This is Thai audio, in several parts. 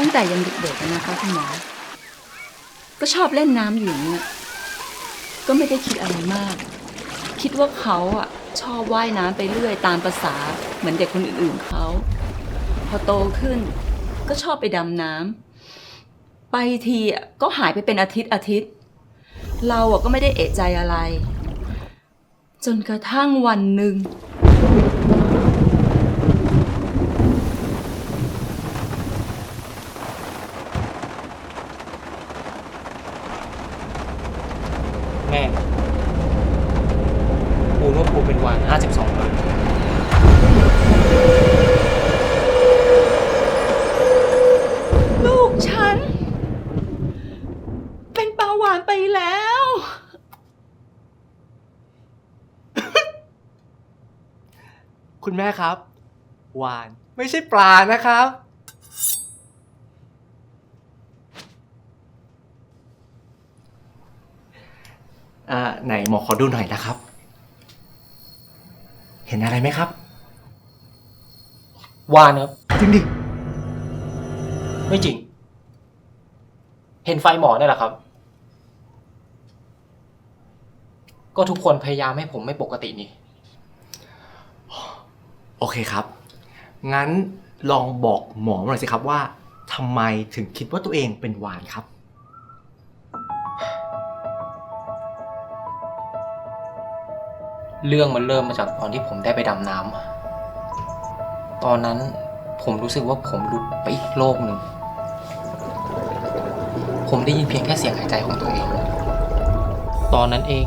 ตั้งแต่ยังเด็กๆนะคะคุณหมอ ก็ชอบเล่นน้ำอยู่อย่างนี้ก็ไม่ได้คิดอะไรมาก คิดว่าเขาอะชอบว่ายน้ำไปเรื่อยตามประษา เหมือนเด็กคนอื่นๆเขา พอโตขึ้น ก็ชอบไปดำน้ำไปทีอะก็หายไปเป็นอาทิตย์อาทิตย์ เราอะก็ไม่ได้เอะใจอะไร จนกระทั่งวันหนึ่ง แม่ปูว่าปูเป็นวาน52เลยลูกฉัน เป็นปลาหวานไปแล้ว คุณแม่ครับ วานไม่ใช่ปลานะครับ อ่าไหนหมอขอดูหน่อยนะครับ เห็นอะไรไหมครับ วานครับ จริงดิ ไม่จริง เห็นไฟหมอเนี่ยแหละครับ ก็ทุกคนพยายามให้ผมไม่ปกตินี่ โอเคครับ งั้นลองบอกหมอหน่อยสิครับว่าทำไมถึงคิดว่าตัวเองเป็นวานครับ เรื่องมันเริ่มมาจากตอนที่ผมได้ไปดำน้ำตอนนั้นผมรู้สึกว่าผมหลุดไปอีกโลกหนึ่ง ผมได้ยินเพียงแค่เสียงหายใจของตัวเอง ตอนนั้นเอง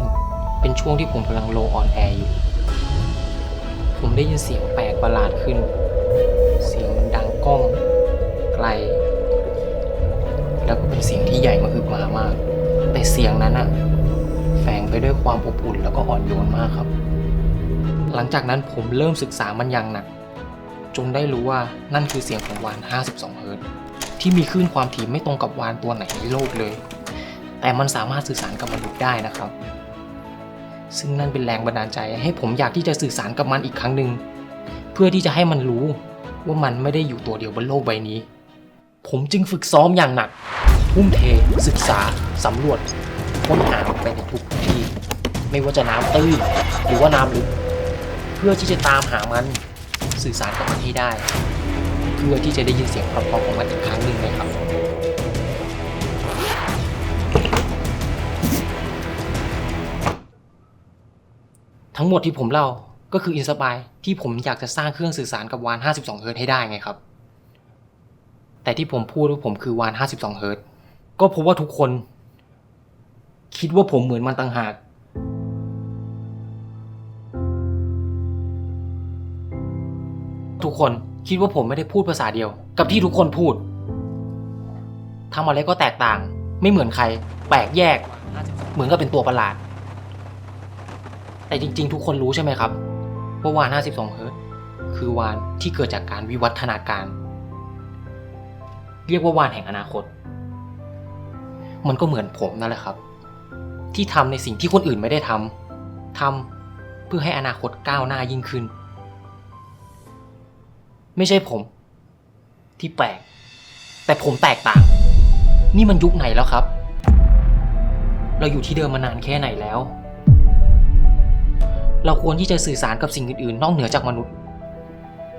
เป็นช่วงที่ผมกำลังโลออนแอร์อยู่ ผมได้ยินเสียงแปลกประหลาดขึ้น เสียงมันดังก้องไกล แล้วก็เป็นเสียงที่ใหญ่มาคือมามาก แต่เสียงนั้นอะ แฝงไปด้วยความอบอุ่นแล้วก็อ่อนโยนมากครับ หลังจากนั้นผมเริ่มศึกษามันอย่างหนัก จนได้รู้ว่านั่นคือเสียงของวาน 52 เฮิรตซ์ที่มีคลื่นความถี่ไม่ตรงกับวานตัวไหนในโลกเลย แต่มันสามารถสื่อสารกับมนุษย์ได้นะครับ ซึ่งนั่นเป็นแรงบันดาลใจให้ผมอยากที่จะสื่อสารกับมันอีกครั้งหนึ่งเพื่อที่จะให้มันรู้ว่ามันไม่ได้อยู่ตัวเดียวบนโลกใบนี้ ผมจึงฝึกซ้อมอย่างหนักทุ่มเท ศึกษา สำรวจค้นหาไปในทุก ไม่ว่าจะน้ำตื้นหรือว่าน้ำลึก เพื่อที่จะตามหามันสื่อสารกับมันให้ได้ เพื่อที่จะได้ยินเสียงเพราะๆของมันอีกครั้งหนึ่งนะครับทั้งหมดที่ผมเล่าก็คืออินสปายที่ผมอยากจะสร้างเครื่องสื่อสารกับวาน 52 เฮิร์ตให้ได้ไงครับ แต่ที่ผมพูดว่าผมคือวาน 52 เฮิร์ตก็พราะว่าทุกคน คิดว่าผมเหมือนมันต่างหาก ทุกคนคิดว่าผมไม่ได้พูดภาษาเดียว กับที่ทุกคนพูดทำอะไรก็แตกต่าง ไม่เหมือนใคร แปลกแยก เหมือนกับเป็นตัวประหลาด แต่จริง ๆ ทุกคนรู้ใช่ไหมครับ ว่าวาน 52 เฮิรตคือวานที่เกิดจากการวิวัฒนาการ เรียกว่าวานแห่งอนาคต มันก็เหมือนผมนั่นแหละครับ ที่ทำในสิ่งที่คนอื่นไม่ได้ทำทำเพื่อให้อนาคตก้าวหน้ายิ่งขึ้น ไม่ใช่ผม ที่แปลก แต่ผมแตกต่าง นี่มันยุคไหนแล้วครับ เราอยู่ที่เดิมมานานแค่ไหนแล้ว เราควรที่จะสื่อสารกับสิ่งอื่น ๆ นอกเหนือจากมนุษย์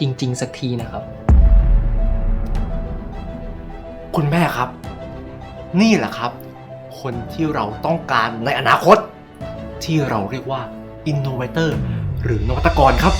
จริง ๆ สักทีนะครับ คุณแม่ครับ นี่แหละครับ คนที่เราต้องการในอนาคต ที่เราเรียกว่า innovator หรือนวัตกรครับ